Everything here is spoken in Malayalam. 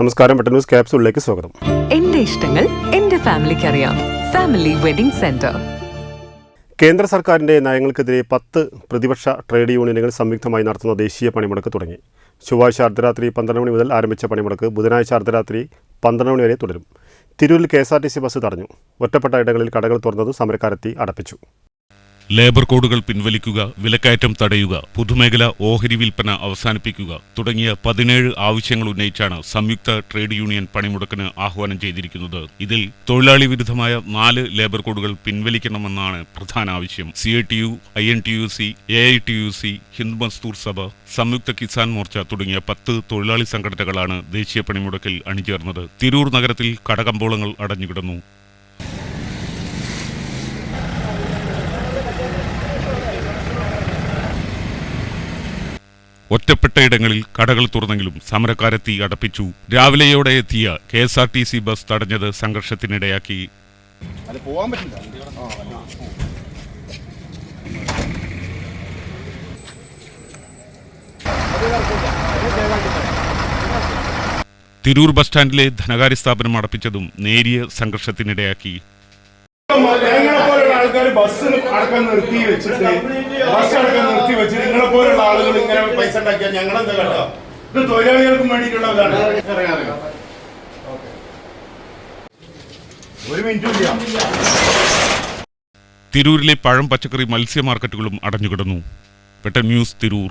നമസ്കാരം പെട്ടെന്ന് ന്യൂസ് ക്യാപ്സൂളിലേക്ക് സ്വാഗതം. എന്റെ ഇഷ്ടങ്ങൾ എന്റെ ഫാമിലിക്ക് അറിയാം ഫാമിലി വെഡിംഗ് സെന്റർ കേന്ദ്ര സർക്കാരിന്റെ നയങ്ങൾക്കെതിരെ പത്ത് പ്രതിപക്ഷ ട്രേഡ് യൂണിയനുകൾ സംയുക്തമായി നടത്തുന്ന ദേശീയ പണിമുടക്ക് തുടങ്ങി. ചൊവ്വാഴ്ച അർദ്ധരാത്രി പന്ത്രണ്ട് മണി മുതൽ ആരംഭിച്ച പണിമുടക്ക് ബുധനാഴ്ച അർദ്ധരാത്രി പന്ത്രണ്ട് മണി വരെ തുടരും. തിരൂരിൽ K S R T C bus തടഞ്ഞു. ഒറ്റപ്പെട്ട ഇടങ്ങളിൽ കടകൾ തുറന്നത് സമരക്കാരെത്തി അടപ്പിച്ചു. ലേബർ കോഡുകൾ പിൻവലിക്കുക വിലക്കയറ്റം തടയുക പൊതുമേഖല ഓഹരി വിൽപ്പന അവസാനിപ്പിക്കുക തുടങ്ങിയ പതിനേഴ് ആവശ്യങ്ങൾ ഉന്നയിച്ചാണ് സംയുക്ത ട്രേഡ് യൂണിയൻ പണിമുടക്കിന് ആഹ്വാനം ചെയ്തിരിക്കുന്നത്. ഇതിൽ തൊഴിലാളി വിരുദ്ധമായ നാല് ലേബർ കോഡുകൾ പിൻവലിക്കണമെന്നാണ് പ്രധാന ആവശ്യം. C I T U I N T U C A I T U C Hind Mazdoor Sabha Samyukta Kisan Morcha തുടങ്ങിയ പത്ത് തൊഴിലാളി സംഘടനകളാണ് ദേശീയ പണിമുടക്കിൽ അണിചേർന്നത്. തിരൂർ നഗരത്തിൽ കടകമ്പോളങ്ങൾ അടഞ്ഞുകിടന്നു. ഒറ്റപ്പെട്ടയിടങ്ങളിൽ കടകൾ തുറന്നെങ്കിലും സമരക്കാരെത്തി അടപ്പിച്ചു. രാവിലെയോടെ എത്തിയ K S R T C bus തടഞ്ഞത് സംഘർഷത്തിനിടയാക്കി. തിരൂർ ബസ് സ്റ്റാൻഡിലെ ധനകാര്യ സ്ഥാപനം അടപ്പിച്ചതും നേരിയ സംഘർഷത്തിനിടയാക്കി. ഞങ്ങളെ പോലുള്ള ആൾക്കാർ ബസ് അടക്കം നിർത്തി വെച്ചിട്ട് ബസ് അടക്കം നിർത്തി വെച്ച് നിങ്ങളെ പോലുള്ള ആളുകൾ ഇങ്ങനെ പൈസ ഉണ്ടാക്കിയാൽ ഞങ്ങളെന്താ കണ്ടോ ഇത് തൊഴിലാളികൾക്കും വേണ്ടിയിട്ടുള്ളതാണ്. ഒരു മിനിറ്റ് തിരൂരിലെ പഴം പച്ചക്കറി മത്സ്യ മാർക്കറ്റുകളും അടഞ്ഞുകിടന്നു. പെട്ട ന്യൂസ് തിരൂർ.